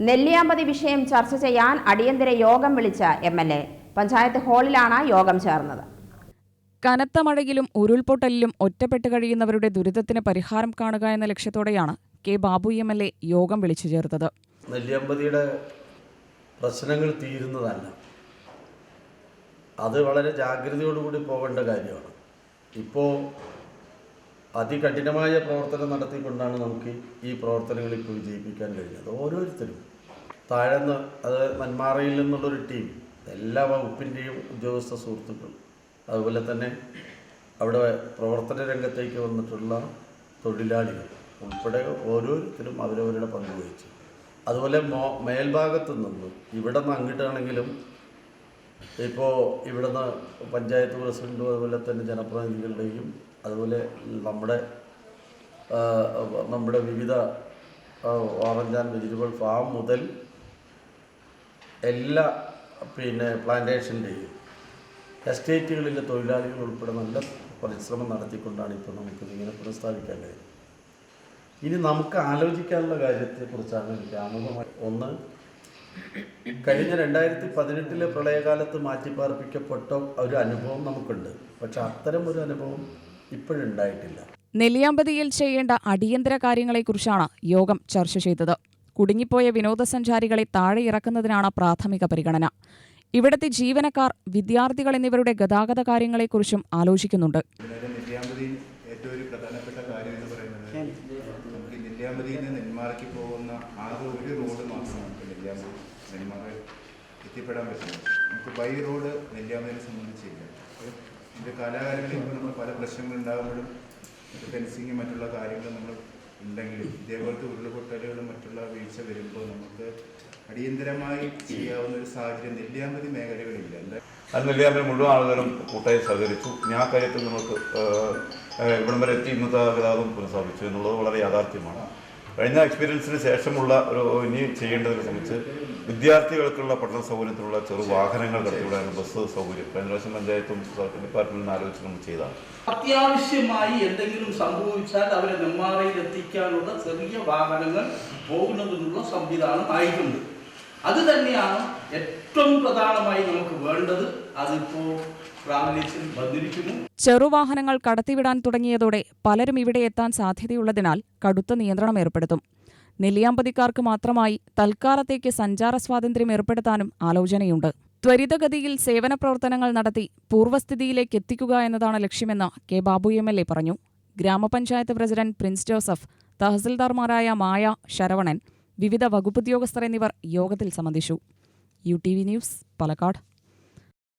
നെല്ലിയാമ്പതി വിഷയം ചർച്ച ചെയ്യാൻ അടിയന്തര യോഗം വിളിച്ച എം എൽ എ. പഞ്ചായത്ത് ഹാളിലാണ് യോഗം ചേർന്നത്. കനത്ത മഴയിലും ഉരുൾപൊട്ടലിലും ഒറ്റപ്പെട്ട് കഴിയുന്നവരുടെ ദുരിതത്തിന് പരിഹാരം കാണുക എന്ന ലക്ഷ്യത്തോടെയാണ് K Babu M L A യോഗം വിളിച്ചു ചേർത്തത്. നെല്ലിയാമ്പതിയുടെ പ്രശ്നങ്ങൾ തീരുന്നതല്ല. അത് വളരെ ജാഗ്രതയോടുകൂടി പോകേണ്ട കാര്യമാണ്. ഇപ്പോൾ അതികഠിനമായ പ്രവർത്തനം നടത്തിക്കൊണ്ടാണ് നമുക്ക് ഈ പ്രവർത്തനങ്ങൾ ഇപ്പോൾ വിജയിപ്പിക്കാൻ കഴിഞ്ഞത് ഓരോരുത്തരും. താഴ്ന്ന് അത് മന്മാറയിൽ നിന്നുള്ളൊരു ടീം എല്ലാ വകുപ്പിന്റെയും ഉദ്യോഗസ്ഥ സുഹൃത്തുക്കൾ അതുപോലെ തന്നെ അവിടെ പ്രവർത്തന രംഗത്തേക്ക് വന്നിട്ടുള്ള തൊഴിലാളികൾ ഉൾപ്പെടെ ഓരോരുത്തരും അവരവരുടെ പങ്ക് വഹിച്ചു. അതുപോലെ മോ മേൽഭാഗത്തു നിന്നും ഇവിടെ നിന്ന് അങ്ങോട്ടാണെങ്കിലും ഇപ്പോൾ ഇവിടുന്ന് പഞ്ചായത്ത് പ്രസിഡന്റും അതുപോലെ തന്നെ ജനപ്രതിനിധികളുടെയും അതുപോലെ നമ്മുടെ നമ്മുടെ വിവിധ ഓറഞ്ചാൻ വെജിറ്റബിൾ ഫാം മുതൽ എല്ലാ പിന്നെ പ്ലാന്റേഷന്റെയും എസ്റ്റേറ്റുകളിലെ തൊഴിലാളികൾ ഉൾപ്പെടെ നല്ല പരിശ്രമം നടത്തിക്കൊണ്ടാണ് ഇപ്പോൾ നമുക്ക് ഇങ്ങനെ പുനഃസ്ഥാപിക്കാൻ കഴിയുന്നത്. ഇനി നമുക്ക് ആലോചിക്കാനുള്ള കാര്യത്തെക്കുറിച്ചാണ് എനിക്ക് ആമുഖമായി ഒന്ന് കഴിഞ്ഞ രണ്ടായിരത്തി പതിനെട്ടിലെ പ്രളയകാലത്ത് മാറ്റിപ്പാർപ്പിക്കപ്പെട്ട ഒരു അനുഭവം നമുക്കുണ്ട്. പക്ഷെ അത്തരം ഒരു അനുഭവം ഇപ്പോഴുണ്ടായിട്ടില്ല. നെല്ലിയാമ്പതിയിൽ ചെയ്യേണ്ട അടിയന്തര കാര്യങ്ങളെക്കുറിച്ചാണ് യോഗം ചർച്ച ചെയ്തത്. കുടുങ്ങിപ്പോയ വിനോദസഞ്ചാരികളെ താഴെ ഇറക്കുന്നതിനാണ് പ്രാഥമിക പരിഗണന. ഇവിടത്തെ ജീവനക്കാർ വിദ്യാർത്ഥികൾ എന്നിവരുടെ ഗതാഗത കാര്യങ്ങളെക്കുറിച്ചും ആലോചിക്കുന്നുണ്ട് ഇതിനൊരു നെല്ലിയാമ്പതിയിൽ ഏറ്റവും ഒരു പ്രധാനപ്പെട്ട കാര്യം എന്ന് പറയുന്നത് നമുക്ക് നെല്ലിയാമ്പതിയിൽ നിന്ന് നെന്മാറയ്ക്ക് പോകുന്ന ആകെ ഒരു റോഡ് മാത്രമാണ് നമുക്ക് നെല്ലിയാമ്പതി. നെന്മാറ എത്തിപ്പെടാൻ പറ്റുന്നത് നമുക്ക് ബൈ റോഡ് നെല്ലിയാമ്പതിനെ സംബന്ധിച്ചില്ല ഇതിന്റെ കാലാകാലങ്ങളിൽ ഇപ്പോൾ നമ്മൾ പല പ്രശ്നങ്ങൾ ഉണ്ടാകുമ്പോഴും ഫെൻസിങ് മറ്റുള്ള കാര്യങ്ങൾ നമ്മൾ ഉണ്ടെങ്കിലും ഇതേപോലത്തെ ഉരുൾപൊട്ടലുകളും മറ്റുള്ള വീഴ്ച വരുമ്പോൾ നമുക്ക് അടിയന്തരമായി ചെയ്യാവുന്ന ഒരു സാഹചര്യം നെല്ലിയാമ്പതി മേഖലകളില്ല. അത് നെല്ലിയാമ്പതി മുഴുവൻ ആളുകളും കൂട്ടായി സഹകരിച്ചു. ഞാൻ കാര്യത്തിൽ നമുക്ക് ഇവിടം വരെ എത്തി ഇന്നത്തെ ഗതാഗതം പുനഃസ്ഥാപിച്ചു എന്നുള്ളത് വളരെ യാഥാർത്ഥ്യമാണ്. കഴിഞ്ഞ എക്സ്പീരിയൻസിന് ശേഷമുള്ള ഒരു ഇനി ചെയ്യേണ്ടതിനെ സംബന്ധിച്ച് വിദ്യാർത്ഥികൾക്കുള്ള പഠന സൗകര്യത്തിലുള്ള ചെറു വാഹനങ്ങൾ കടത്തിവിടാണ് ബസ് സൗകര്യം. കഴിഞ്ഞ പ്രാവശ്യം പഞ്ചായത്തും ഡിപ്പാർട്ട്മെന്റിനും ആലോചിച്ച് നമ്മൾ ചെയ്തതാണ്. അത്യാവശ്യമായി എന്തെങ്കിലും സംഭവിച്ചാൽ അവരെ നെമ്മാറയിൽ എത്തിക്കാനുള്ള ചെറിയ വാഹനങ്ങൾ പോകുന്നതിനുള്ള സംവിധാനം ആയിട്ടുണ്ട്. അത് തന്നെയാണ് ഏറ്റവും പ്രധാനമായി നമുക്ക് വേണ്ടത്. വന്നിരിക്കുന്നു ചെറുവാഹനങ്ങൾ കടത്തിവിടാൻ തുടങ്ങിയതോടെ പലരും ഇവിടെ എത്താൻ സാധ്യതയുള്ളതിനാൽ കടുത്ത നിയന്ത്രണം ഏർപ്പെടുത്തും. നെല്ലിയാമ്പതിക്കാർക്ക് മാത്രമായി തൽക്കാലത്തേക്ക് സഞ്ചാര സ്വാതന്ത്ര്യം ഏർപ്പെടുത്താനും ആലോചനയുണ്ട്. ത്വരിതഗതിയിൽ സേവന പ്രവർത്തനങ്ങൾ നടത്തി പൂർവസ്ഥിതിയിലേക്ക് എത്തിക്കുക എന്നതാണ് ലക്ഷ്യമെന്ന് K Babu M L A പറഞ്ഞു. ഗ്രാമപഞ്ചായത്ത് പ്രസിഡന്റ് പ്രിൻസ് ജോസഫ് തഹസിൽദാർമാരായ മായ ശരവണൻ വിവിധ വകുപ്പുദ്യോഗസ്ഥർ എന്നിവർ യോഗത്തിൽ സംബന്ധിച്ചു. U T V news Palakkad.